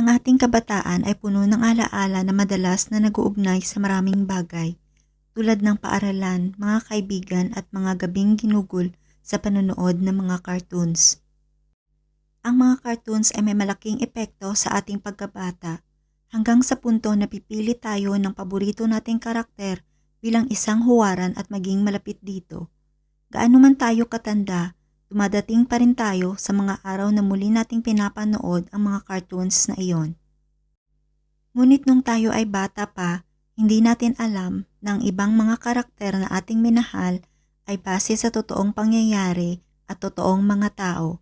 Ang ating kabataan ay puno ng alaala na madalas na nag-uugnay sa maraming bagay, tulad ng paaralan, mga kaibigan at mga gabing ginugol sa panonood ng mga cartoons. Ang mga cartoons ay may malaking epekto sa ating pagkabata hanggang sa punto na pipili tayo ng paborito nating karakter bilang isang huwaran at maging malapit dito. Gaano man tayo katanda, dumadating pa rin tayo sa mga araw na muli nating pinapanood ang mga cartoons na iyon. Ngunit nung tayo ay bata pa, hindi natin alam na ang ibang mga karakter na ating minahal ay base sa totoong pangyayari at totoong mga tao.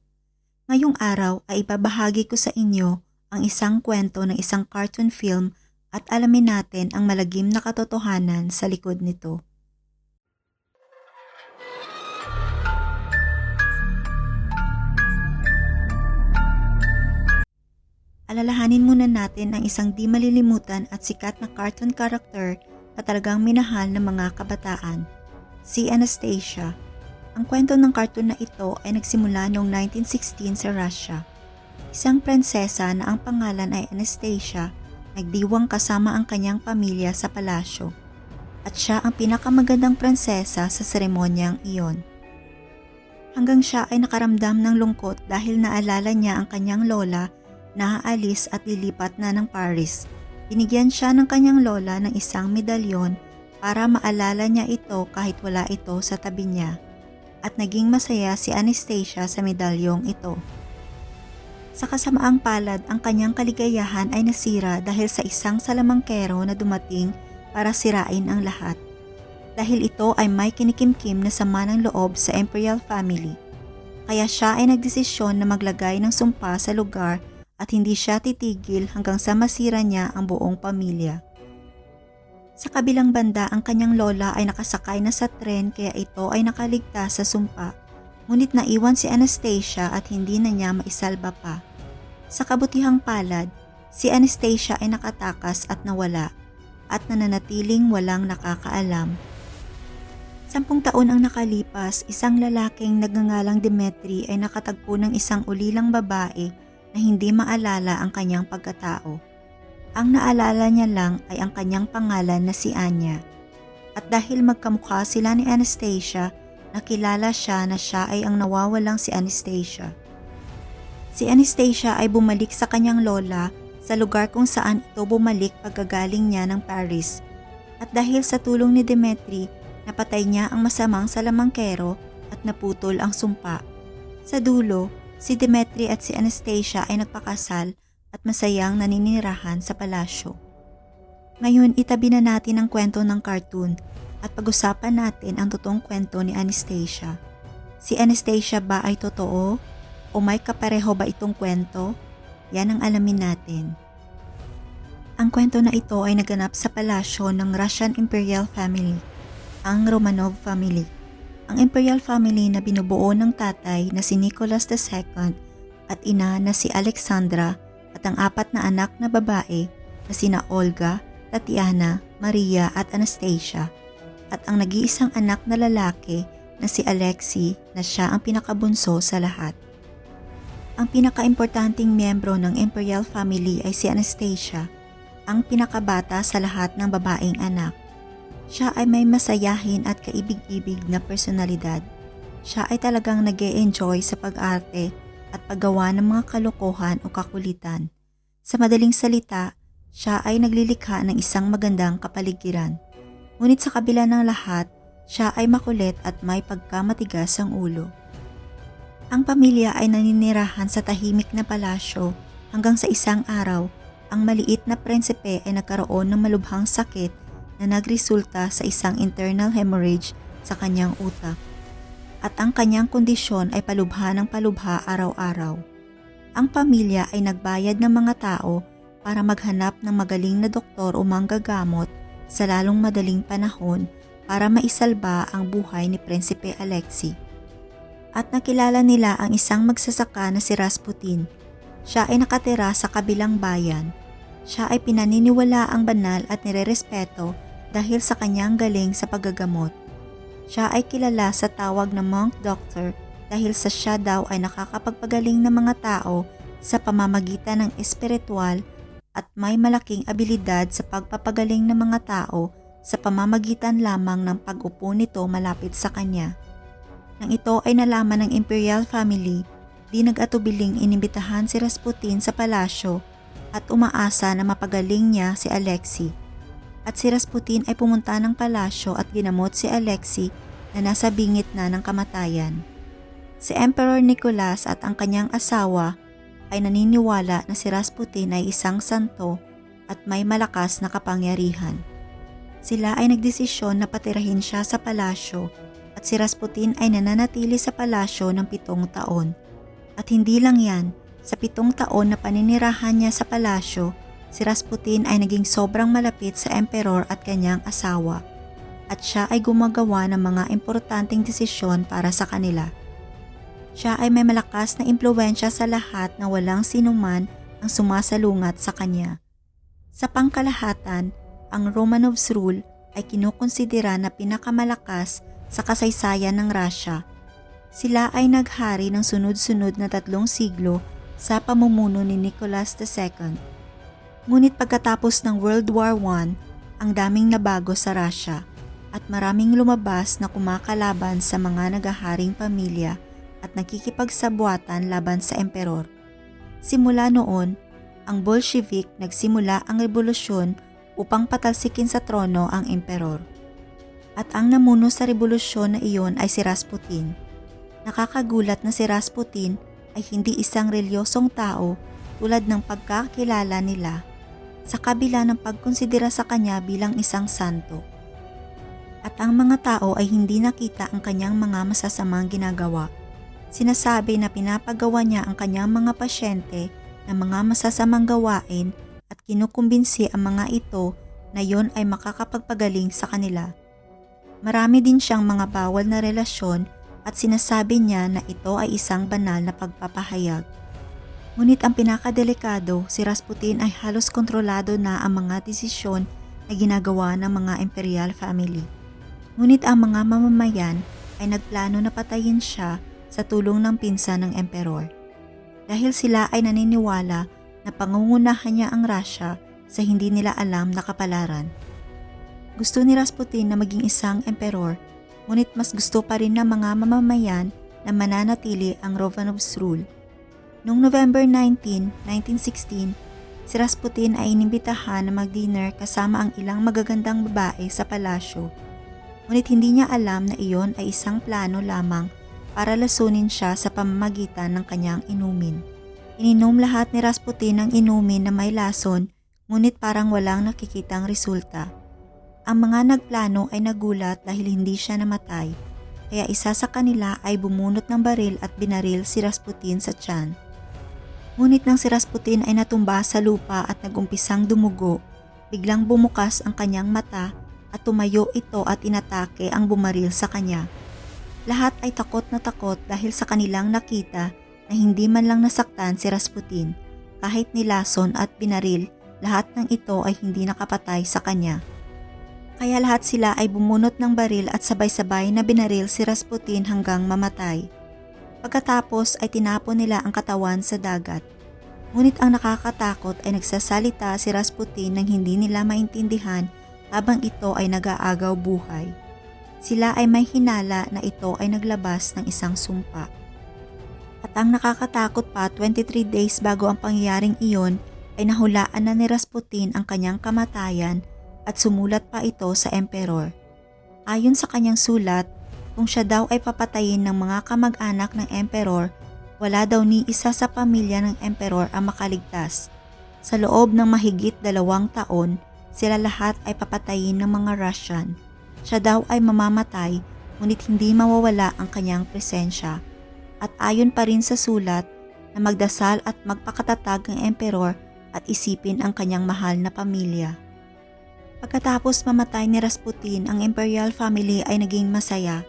Ngayong araw ay ibabahagi ko sa inyo ang isang kwento ng isang cartoon film at alamin natin ang malagim na katotohanan sa likod nito. Alalahanin muna natin ang isang di malilimutan at sikat na cartoon character na talagang minahal ng mga kabataan, si Anastasia. Ang kwento ng cartoon na ito ay nagsimula noong 1916 sa Russia. Isang prinsesa na ang pangalan ay Anastasia nagdiwang kasama ang kanyang pamilya sa palasyo at siya ang pinakamagandang prinsesa sa seremonyang iyon. Hanggang siya ay nakaramdam ng lungkot dahil naalala niya ang kanyang lola na aalis at lilipat na ng Paris. Binigyan siya ng kanyang lola ng isang medalyon para maalala niya ito kahit wala ito sa tabi niya. At naging masaya si Anastasia sa medalyong ito. Sa kasamaang palad, ang kanyang kaligayahan ay nasira dahil sa isang salamangkero na dumating para sirain ang lahat. Dahil ito ay may kinikimkim na sama ng loob sa imperial family. Kaya siya ay nagdesisyon na maglagay ng sumpa sa lugar at hindi siya titigil hanggang sa masira niya ang buong pamilya. Sa kabilang banda, ang kanyang lola ay nakasakay na sa tren kaya ito ay nakaligtas sa sumpa. Ngunit naiwan si Anastasia at hindi na niya maisalba pa. Sa kabutihang palad, si Anastasia ay nakatakas at nawala at nananatiling walang nakakaalam. Sampung taon ang nakalipas, isang lalaking nagngangalang Demetri ay nakatagpo ng isang ulilang babae na hindi maalala ang kanyang pagkatao. Ang naalala niya lang ay ang kanyang pangalan na si Anya. At dahil magkamukha sila ni Anastasia, nakilala siya na siya ay ang nawawalang si Anastasia. Si Anastasia ay bumalik sa kanyang lola sa lugar kung saan ito bumalik pagkagaling niya ng Paris. At dahil sa tulong ni Demetri, napatay niya ang masamang salamangkero at naputol ang sumpa. Sa dulo, si Demetri at si Anastasia ay nagpakasal at masayang naninirahan sa palasyo. Ngayon itabi na natin ang kwento ng cartoon at pag-usapan natin ang totoong kwento ni Anastasia. Si Anastasia ba ay totoo o may kapareho ba itong kwento? Yan ang alamin natin. Ang kwento na ito ay naganap sa palasyo ng Russian Imperial Family, ang Romanov family. Ang Imperial family na binubuo ng tatay na si Nicholas II at ina na si Alexandra at ang apat na anak na babae na sina Olga, Tatiana, Maria at Anastasia at ang nag-iisang anak na lalaki na si Alexei na siya ang pinakabunso sa lahat. Ang pinakaimportanteng miyembro ng Imperial family ay si Anastasia, ang pinakabata sa lahat ng babaeng anak. Siya ay may masayahin at kaibig-ibig na personalidad. Siya ay talagang nag enjoy sa pag-arte at paggawa ng mga kalokohan o kakulitan. Sa madaling salita, siya ay naglilikha ng isang magandang kapaligiran. Ngunit sa kabila ng lahat, siya ay makulit at may pagkamatigas ang ulo. Ang pamilya ay naninirahan sa tahimik na palasyo hanggang sa isang araw, ang maliit na prinsipe ay nagkaroon ng malubhang sakit na nagresulta sa isang internal hemorrhage sa kanyang utak. At ang kanyang kondisyon ay palubha ng palubha araw-araw. Ang pamilya ay nagbayad ng mga tao para maghanap ng magaling na doktor o manggagamot sa lalong madaling panahon para maisalba ang buhay ni Prinsipe Alexei at nakilala nila ang isang magsasaka na si Rasputin. Siya ay nakatira sa kabilang bayan. Siya ay pinaniniwala ang banal at nirerespeto dahil sa kanyang galing sa paggagamot. Siya ay kilala sa tawag na monk doctor dahil sa siya daw ay nakakapagpagaling ng mga tao sa pamamagitan ng espiritual at may malaking abilidad sa pagpapagaling ng mga tao sa pamamagitan lamang ng pag-upo nito malapit sa kanya. Nang ito ay nalaman ng imperial family, di nag-atubiling inimbitahan si Rasputin sa palasyo at umaasa na mapagaling niya si Alexei. At si Rasputin ay pumunta ng palasyo at ginamot si Alexei na nasa bingit na ng kamatayan. Si Emperor Nicholas at ang kanyang asawa ay naniniwala na si Rasputin ay isang santo at may malakas na kapangyarihan. Sila ay nagdesisyon na patirahin siya sa palasyo at si Rasputin ay nananatili sa palasyo ng pitong taon. At hindi lang yan, sa pitong taon na paninirahan niya sa palasyo, si Rasputin ay naging sobrang malapit sa emperor at kanyang asawa at siya ay gumagawa ng mga importanteng desisyon para sa kanila. Siya ay may malakas na impluensya sa lahat na walang sinuman ang sumasalungat sa kanya. Sa pangkalahatan, ang Romanovs rule ay kinukonsidera na pinakamalakas sa kasaysayan ng Russia. Sila ay naghari ng sunod-sunod na tatlong siglo sa pamumuno ni Nicholas II. Ngunit pagkatapos ng World War I, ang daming nabago sa Russia at maraming lumabas na kumakalaban sa mga nagaharing pamilya at nakikipagsabuatan laban sa emperor. Simula noon, ang Bolshevik nagsimula ang revolusyon upang patalsikin sa trono ang emperor. At ang namuno sa revolusyon na iyon ay si Rasputin. Nakakagulat na si Rasputin ay hindi isang relyosong tao tulad ng pagkakilala nila sa kabila ng pagkonsidera sa kanya bilang isang santo. At ang mga tao ay hindi nakita ang kanyang mga masasamang ginagawa Sinasabi na pinapagawa niya ang kanyang mga pasyente ng mga masasamang gawain at kinukumbinsi ang mga ito na yon ay makakapagpagaling sa kanila. Marami din siyang mga bawal na relasyon at sinasabi niya na ito ay isang banal na pagpapahayag. Ngunit ang pinakadelikado, si Rasputin ay halos kontrolado na ang mga desisyon na ginagawa ng mga imperial family. Ngunit ang mga mamamayan ay nagplano na patayin siya sa tulong ng pinsan ng emperor. Dahil sila ay naniniwala na pangungunahan niya ang Russia sa hindi nila alam na kapalaran. Gusto ni Rasputin na maging isang emperor, ngunit mas gusto pa rin ng mga mamamayan na mananatili ang Romanovs rule. Noong November 19, 1916, si Rasputin ay inimbitahan na mag-dinner kasama ang ilang magagandang babae sa palasyo. Ngunit hindi niya alam na iyon ay isang plano lamang para lasunin siya sa pamamagitan ng kanyang inumin. Ininom lahat ni Rasputin ang inumin na may lason ngunit parang walang nakikitang resulta. Ang mga nagplano ay nagulat dahil hindi siya namatay kaya isa sa kanila ay bumunot ng baril at binaril si Rasputin sa tiyan. Ngunit nang si Rasputin ay natumba sa lupa at nagumpisang dumugo, biglang bumukas ang kanyang mata at tumayo ito at inatake ang bumaril sa kanya. Lahat ay takot na takot dahil sa kanilang nakita na hindi man lang nasaktan si Rasputin. Kahit nilason at binaril, lahat ng ito ay hindi nakapatay sa kanya. Kaya lahat sila ay bumunot ng baril at sabay-sabay na binaril si Rasputin hanggang mamatay. Pagkatapos ay tinapon nila ang katawan sa dagat. Ngunit ang nakakatakot ay nagsasalita si Rasputin nang hindi nila maintindihan habang ito ay nag-aagaw buhay. Sila ay may hinala na ito ay naglabas ng isang sumpa. At ang nakakatakot pa 23 days bago ang pangyayaring iyon ay nahulaan na ni Rasputin ang kanyang kamatayan at sumulat pa ito sa emperor. Ayon sa kanyang sulat, kung siya daw ay papatayin ng mga kamag-anak ng emperor, wala daw ni isa sa pamilya ng emperor ang makaligtas. Sa loob ng mahigit dalawang taon, sila lahat ay papatayin ng mga Russian. Siya daw ay mamamatay ngunit hindi mawawala ang kanyang presensya. At ayon pa rin sa sulat na magdasal at magpakatatag ang emperor at isipin ang kanyang mahal na pamilya. Pagkatapos mamatay ni Rasputin, ang imperial family ay naging masaya.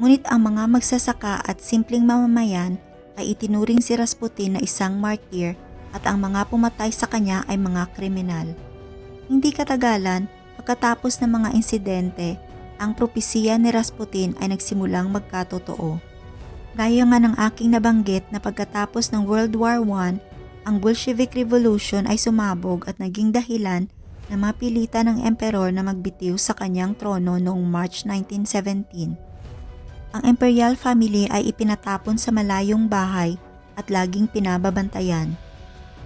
Ngunit ang mga magsasaka at simpleng mamamayan ay itinuring si Rasputin na isang martyr at ang mga pumatay sa kanya ay mga kriminal. Hindi katagalan, Pagkatapos ng mga insidente, ang propesiya ni Rasputin ay nagsimulang magkatotoo. Gaya nga ng aking nabanggit na pagkatapos ng World War I Ang Bolshevik Revolution ay sumabog at naging dahilan na mapilita ng emperor na magbitiw sa kanyang trono noong March 1917. Ang imperial family ay ipinatapon sa malayong bahay at laging pinababantayan.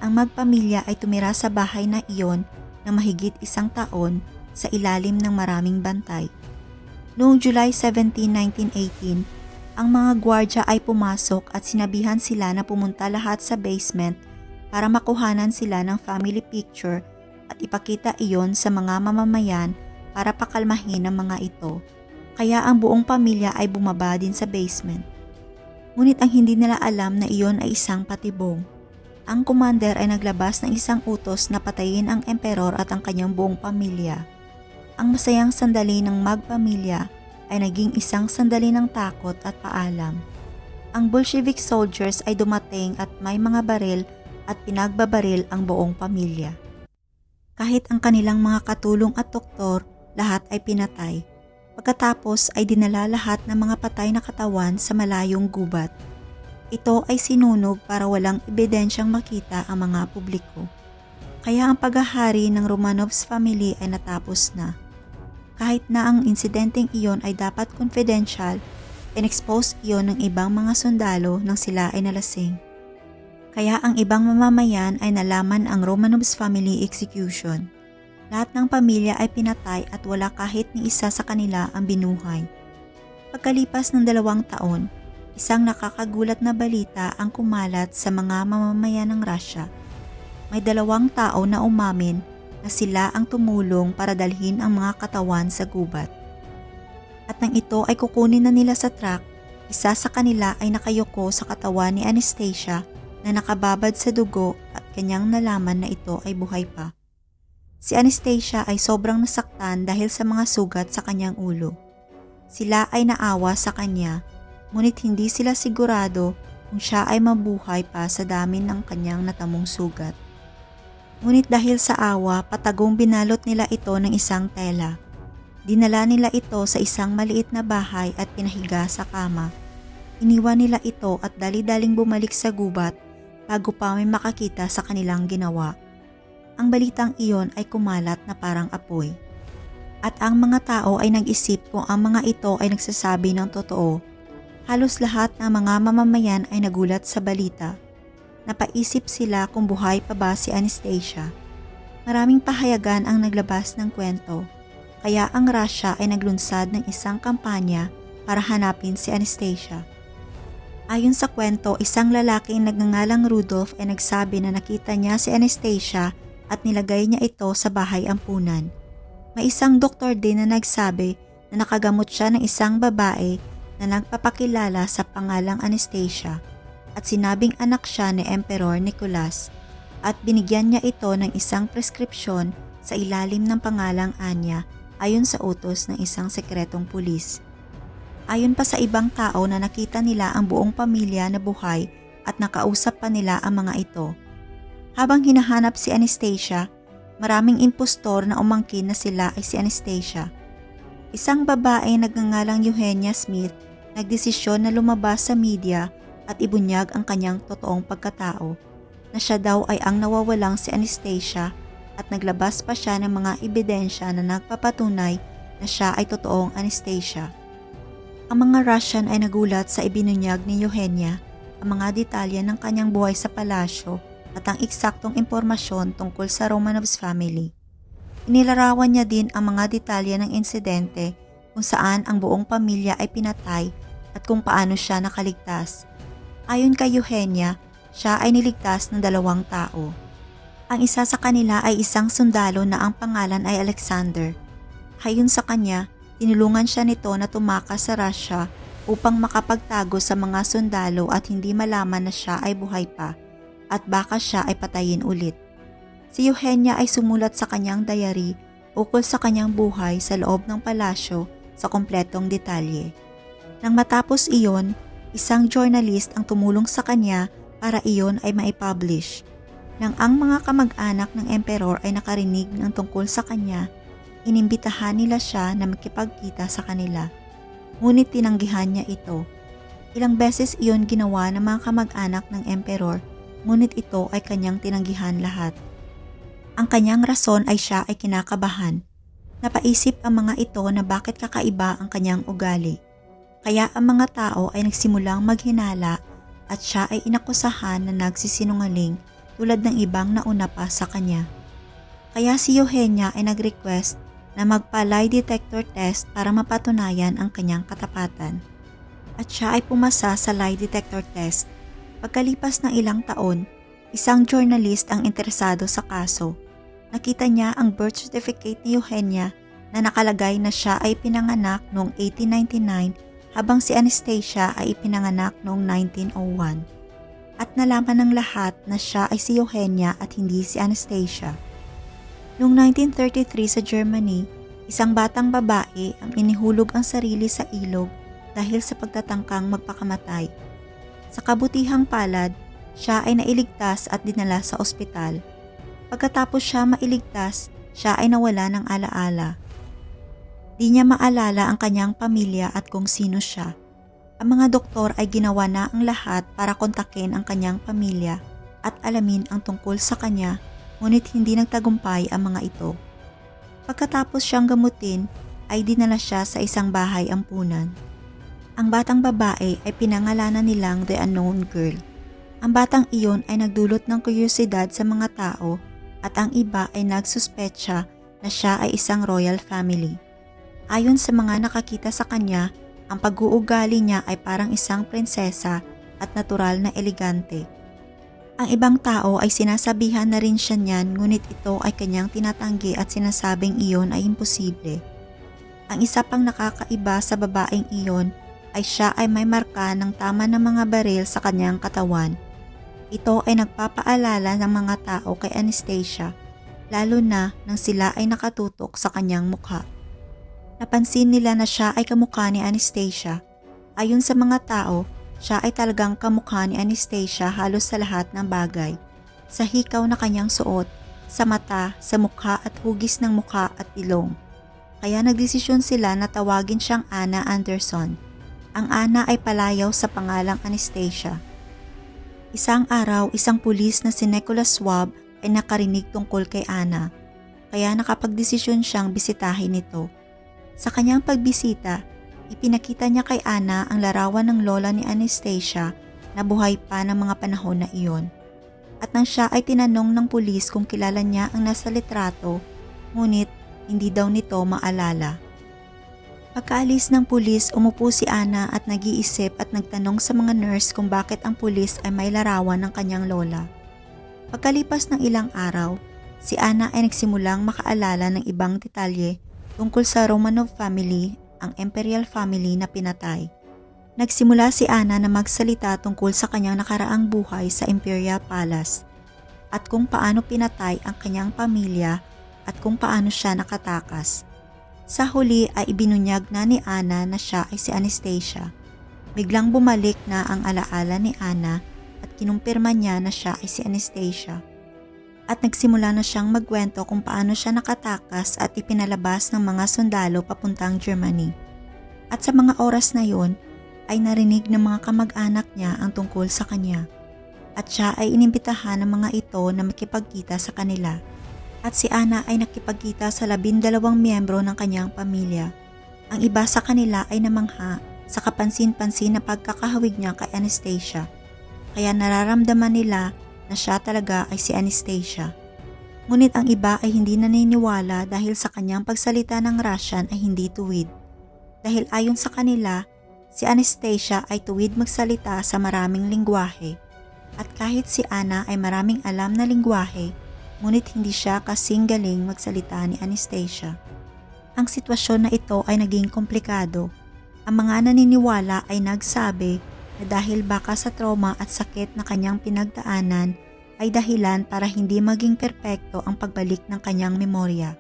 Ang magpamilya ay tumira sa bahay na iyon na mahigit isang taon sa ilalim ng maraming bantay. Noong July 17, 1918, ang mga gwardya ay pumasok at sinabihan sila na pumunta lahat sa basement para makuhanan sila ng family picture at ipakita iyon sa mga mamamayan para pakalmahin ang mga ito. Kaya ang buong pamilya ay bumaba din sa basement. Ngunit ang hindi nila alam na iyon ay isang patibong. Ang commander ay naglabas ng isang utos na patayin ang emperor at ang kanyang buong pamilya. Ang masayang sandali ng magpamilya ay naging isang sandali ng takot at paalam. Ang Bolshevik soldiers ay dumating at may mga baril at pinagbabaril ang buong pamilya. Kahit ang kanilang mga katulong at doktor, lahat ay pinatay. Pagkatapos ay dinala lahat ng mga patay na katawan sa malayong gubat. Ito ay sinunog para walang ebidensyang makita ang mga publiko. Kaya ang paghahari ng Romanovs family ay natapos na. Kahit na ang insidenteng iyon ay dapat confidential, in-expose iyon ng ibang mga sundalo nang sila ay nalasing. Kaya ang ibang mamamayan ay nalaman ang Romanovs family execution. Lahat ng pamilya ay pinatay at wala kahit ni isa sa kanila ang binuhay. Pagkalipas ng dalawang taon, isang nakakagulat na balita ang kumalat sa mga mamamayan ng Russia. May dalawang tao na umamin na sila ang tumulong para dalhin ang mga katawan sa gubat. At nang ito ay kukunin na nila sa truck, isa sa kanila ay nakayoko sa katawan ni Anastasia na nakababad sa dugo at kanyang nalaman na ito ay buhay pa. Si Anastasia ay sobrang nasaktan dahil sa mga sugat sa kanyang ulo. Sila ay naawa sa kanya, ngunit hindi sila sigurado kung siya ay mabuhay pa sa dami ng kanyang natamong sugat. Ngunit dahil sa awa, patagong binalot nila ito ng isang tela. Dinala nila ito sa isang maliit na bahay at pinahiga sa kama. Iniwan nila ito at dali-daling bumalik sa gubat bago pa may makakita sa kanilang ginawa. Ang balitang iyon ay kumalat na parang apoy. At ang mga tao ay nag-isip kung ang mga ito ay nagsasabi ng totoo. Halos lahat ng mga mamamayan ay nagulat sa balita. Napaisip sila kung buhay pa ba si Anastasia. Maraming pahayagan ang naglabas ng kwento, kaya ang Russia ay naglunsad ng isang kampanya para hanapin si Anastasia. Ayon sa kwento, isang lalaking nagngangalang Rudolph ay nagsabi na nakita niya si Anastasia at nilagay niya ito sa bahay ampunan. May isang doktor din na nagsabi na nakagamot siya ng isang babae na nagpapakilala sa pangalang Anastasia at sinabing anak siya ni Emperor Nicholas at binigyan niya ito ng isang preskripsyon sa ilalim ng pangalang Anya ayon sa utos ng isang sekretong pulis. Ayon pa sa ibang tao na nakita nila ang buong pamilya na buhay at nakausap pa nila ang mga ito. Habang hinahanap si Anastasia, maraming impostor na umangkin na sila ay si Anastasia. Isang babae nagngangalang Eugenia Smith nagdesisyon na lumabas sa media at ibunyag ang kanyang totoong pagkatao na siya daw ay ang nawawalang si Anastasia at naglabas pa siya ng mga ebidensya na nagpapatunay na siya ay totoong Anastasia. Ang mga Russian ay nagulat sa ibinunyag ni Eugenia ang mga detalye ng kanyang buhay sa palasyo at ang eksaktong impormasyon tungkol sa Romanovs family. Inilarawan niya din ang mga detalye ng insidente kung saan ang buong pamilya ay pinatay at kung paano siya nakaligtas. Ayon kay Eugenia, siya ay niligtas ng dalawang tao. Ang isa sa kanila ay isang sundalo na ang pangalan ay Alexander. Hayon sa kanya, Tinulungan siya nito na tumakas sa Russia upang makapagtago sa mga sundalo at hindi malaman na siya ay buhay pa at baka siya ay patayin ulit. Si Eugenia ay sumulat sa kanyang diary ukol sa kanyang buhay sa loob ng palasyo sa kompletong detalye. Nang matapos iyon, isang journalist ang tumulong sa kanya para iyon ay maipublish. Nang ang mga kamag-anak ng emperor ay nakarinig ng tungkol sa kanya, inimbitahan nila siya na makipagkita sa kanila. Ngunit tinanggihan niya ito. Ilang beses iyon ginawa ng mga kamag-anak ng emperor ngunit ito ay kanyang tinanggihan lahat. Ang kanyang rason ay siya ay kinakabahan. Napaisip ang mga ito na bakit kakaiba ang kanyang ugali. Kaya ang mga tao ay nagsimulang maghinala at siya ay inakusahan na nagsisinungaling tulad ng ibang nauna pa sa kanya. Kaya si Eugenia ay nag-request na magpa-lie detector test para mapatunayan ang kanyang katapatan. At siya ay pumasa sa lie detector test. Pagkalipas ng ilang taon, isang journalist ang interesado sa kaso. Nakita niya ang birth certificate ni Eugenia na nakalagay na siya ay pinanganak noong 1899 habang si Anastasia ay ipinanganak noong 1901. At nalaman ng lahat na siya ay si Eugenia at hindi si Anastasia. Noong 1933 sa Germany, isang batang babae ang inihulog ang sarili sa ilog dahil sa pagtatangkang magpakamatay. Sa kabutihang palad, siya ay nailigtas at dinala sa ospital. Pagkatapos siya mailigtas, siya ay nawala ng alaala. Di niya maalala ang kanyang pamilya at kung sino siya. Ang mga doktor ay ginawa na ang lahat para kontakin ang kanyang pamilya at alamin ang tungkol sa kanya ngunit hindi nagtagumpay ang mga ito. Pagkatapos siyang gamutin ay dinala siya sa isang bahay ampunan. Ang batang babae ay pinangalanan nilang The Unknown Girl. Ang batang iyon ay nagdulot ng kuryosidad sa mga tao at ang iba ay nagsuspetsya na siya ay isang royal family. Ayon sa mga nakakita sa kanya, ang pag-uugali niya ay parang isang prinsesa at natural na elegante. Ang ibang tao ay sinasabihan na rin siya niyan ngunit ito ay kanyang tinatanggi at sinasabing iyon ay imposible. Ang isa pang nakakaiba sa babaeng iyon ay siya ay may marka ng tama ng mga baril sa kanyang katawan. Ito ay nagpapaalala ng mga tao kay Anastasia lalo na nang sila ay nakatutok sa kanyang mukha. Napansin nila na siya ay kamukha ni Anastasia. Ayon sa mga tao, siya ay talagang kamukha ni Anastasia halos sa lahat ng bagay. Sa hikaw na kanyang suot, sa mata, sa mukha at hugis ng mukha at ilong. Kaya nagdesisyon sila na tawagin siyang Anna Anderson. Ang Anna ay palayaw sa pangalang Anastasia. Isang araw, isang pulis na si Nicholas Schwab ay nakarinig tungkol kay Anna. Kaya nakapagdesisyon siyang bisitahin ito. Sa kanyang pagbisita, ipinakita niya kay Ana ang larawan ng lola ni Anastasia na buhay pa ng mga panahon na iyon. At nang siya ay tinanong ng pulis kung kilala niya ang nasa litrato, ngunit hindi daw nito maalala. Pagkaalis ng pulis, umupo si Ana at nag-iisip at nagtanong sa mga nurse kung bakit ang pulis ay may larawan ng kanyang lola. Pagkalipas ng ilang araw, si Ana ay nagsimulang makaalala ng ibang detalye tungkol sa Romanov family, ang imperial family na pinatay. Nagsimula si Ana na magsalita tungkol sa kanyang nakaraang buhay sa Imperial Palace at kung paano pinatay ang kanyang pamilya at kung paano siya nakatakas. Sa huli ay ibinunyag na ni Ana na siya ay si Anastasia. Biglang bumalik na ang alaala ni Ana at kinumpirma niya na siya ay si Anastasia at nagsimula na siyang magkwento kung paano siya nakatakas at ipinalabas ng mga sundalo papuntang Germany. At sa mga oras na yun, ay narinig ng mga kamag-anak niya ang tungkol sa kanya. At siya ay inimbitahan ng mga ito na makipagkita sa kanila. At si Ana ay nakipagkita sa labindalawang miyembro ng kanyang pamilya. Ang iba sa kanila ay namangha sa kapansin-pansin na pagkakahawig niya kay Anastasia. Kaya nararamdaman nila na siya talaga ay si Anastasia. Ngunit ang iba ay hindi naniniwala dahil sa kanyang pagsalita ng Russian ay hindi tuwid. Dahil ayon sa kanila, si Anastasia ay tuwid magsalita sa maraming lingwahe. At kahit si Anna ay maraming alam na lingwahe, ngunit hindi siya kasing galing magsalita ni Anastasia. Ang sitwasyon na ito ay naging komplikado. Ang mga naniniwala ay nagsabi na dahil baka sa trauma at sakit na kanyang pinagdaanan ay dahilan para hindi maging perpekto ang pagbalik ng kanyang memorya.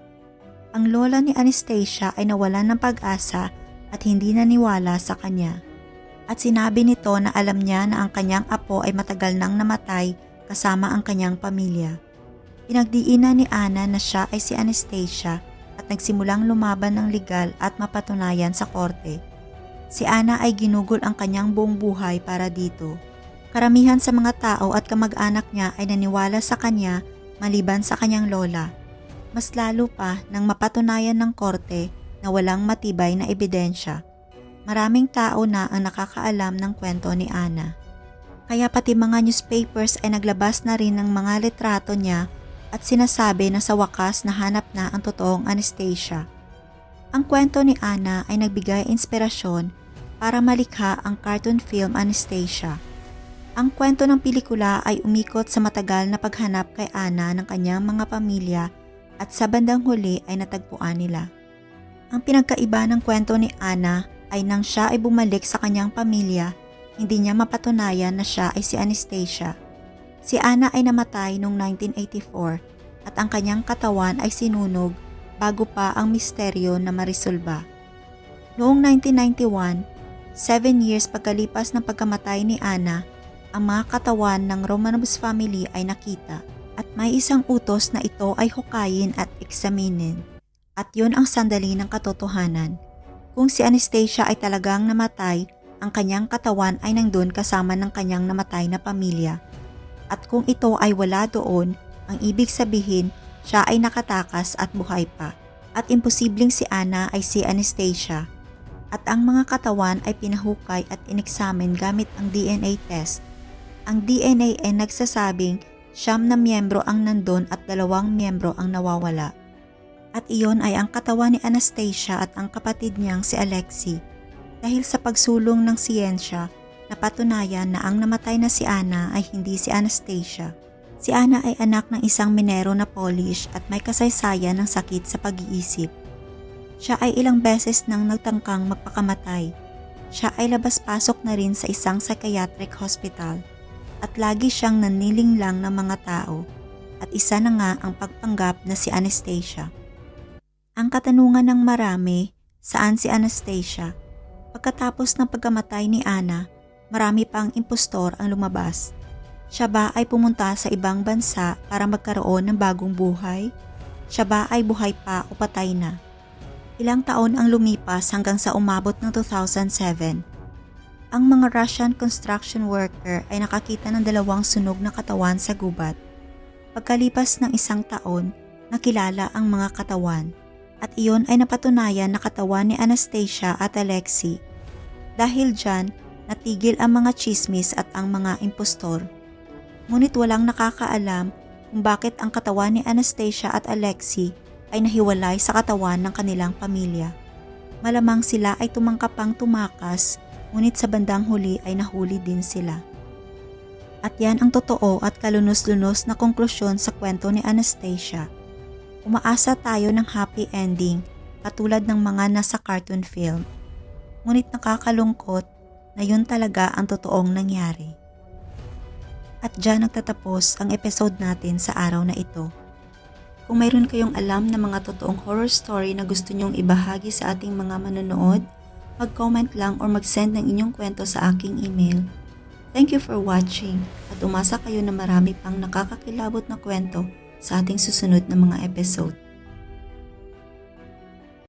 Ang lola ni Anastasia ay nawalan ng pag-asa at hindi naniwala sa kanya. At sinabi nito na alam niya na ang kanyang apo ay matagal nang namatay kasama ang kanyang pamilya. Pinagdiinan ni Ana na siya ay si Anastasia at nagsimulang lumaban ng legal at mapatunayan sa korte. Si Ana ay ginugol ang kanyang buong buhay para dito. Karamihan sa mga tao at kamag-anak niya ay naniwala sa kanya maliban sa kanyang lola. Mas lalo pa nang mapatunayan ng korte na walang matibay na ebidensya. Maraming tao na ang nakakaalam ng kwento ni Ana. Kaya pati mga newspapers ay naglabas na rin ng mga litrato niya at sinasabi na sa wakas nahanap na ang totoong Anastasia. Ang kwento ni Ana ay nagbigay inspirasyon para malikha ang cartoon film Anastasia. Ang kwento ng pelikula ay umikot sa matagal na paghanap kay Ana ng kanyang mga pamilya at sa bandang huli ay natagpuan nila. Ang pinagkaiba ng kwento ni Ana ay nang siya ay bumalik sa kanyang pamilya, hindi niya mapatunayan na siya ay si Anastasia. Si Ana ay namatay noong 1984 at ang kanyang katawan ay sinunog bago pa ang misteryo na marisolba. Noong 1991, seven years pagkalipas ng pagkamatay ni Ana, ang mga katawan ng Romanovs family ay nakita at may isang utos na ito ay hukayin at eksaminin. At yun ang sandali ng katotohanan. Kung si Anastasia ay talagang namatay, ang kanyang katawan ay nandun kasama ng kanyang namatay na pamilya. At kung ito ay wala doon, ang ibig sabihin siya ay nakatakas at buhay pa. At imposibleng si Ana ay si Anastasia. At ang mga katawan ay pinahukay at ineksamin gamit ang DNA test. Ang DNA ay nagsasabing siyam na miyembro ang nandun at dalawang miyembro ang nawawala. At iyon ay ang katawan ni Anastasia at ang kapatid niyang si Alexi. Dahil sa pagsulong ng siyensya, napatunayan na ang namatay na si Ana ay hindi si Anastasia. Si Ana ay anak ng isang minero na Polish at may kasaysayan ng sakit sa pag-iisip. Siya ay ilang beses nang nagtangkang magpakamatay. Siya ay labas-pasok na rin sa isang psychiatric hospital at lagi siyang naniling lang ng mga tao at isa na nga ang pagpanggap na si Anastasia. Ang katanungan ng marami, saan si Anastasia? Pagkatapos ng pagkamatay ni Ana, marami pang impostor ang lumabas. Siya ba ay pumunta sa ibang bansa para magkaroon ng bagong buhay? Siya ba ay buhay pa o patay na? Ilang taon ang lumipas hanggang sa umabot ng 2007. Ang mga Russian construction worker ay nakakita ng dalawang sunog na katawan sa gubat. Pagkalipas ng isang taon, nakilala ang mga katawan at iyon ay napatunayan na katawan ni Anastasia at Alexi. Dahil dyan, natigil ang mga chismis at ang mga impostor. Ngunit walang nakakaalam kung bakit ang katawan ni Anastasia at Alexi ay nahiwalay sa katawan ng kanilang pamilya. Malamang sila ay tumangkapang tumakas ngunit sa bandang huli ay nahuli din sila. At yan ang totoo at kalunos-lunos na konklusyon sa kwento ni Anastasia. Umaasa tayo ng happy ending katulad ng mga nasa cartoon film. Ngunit nakakalungkot na yun talaga ang totoong nangyari. At dyan nagtatapos ang episode natin sa araw na ito. Kung mayroon kayong alam na mga totoong horror story na gusto nyong ibahagi sa ating mga manonood, mag-comment lang or mag-send ng inyong kwento sa aking email. Thank you for watching at umasa kayo na marami pang nakakakilabot na kwento sa ating susunod na mga episode.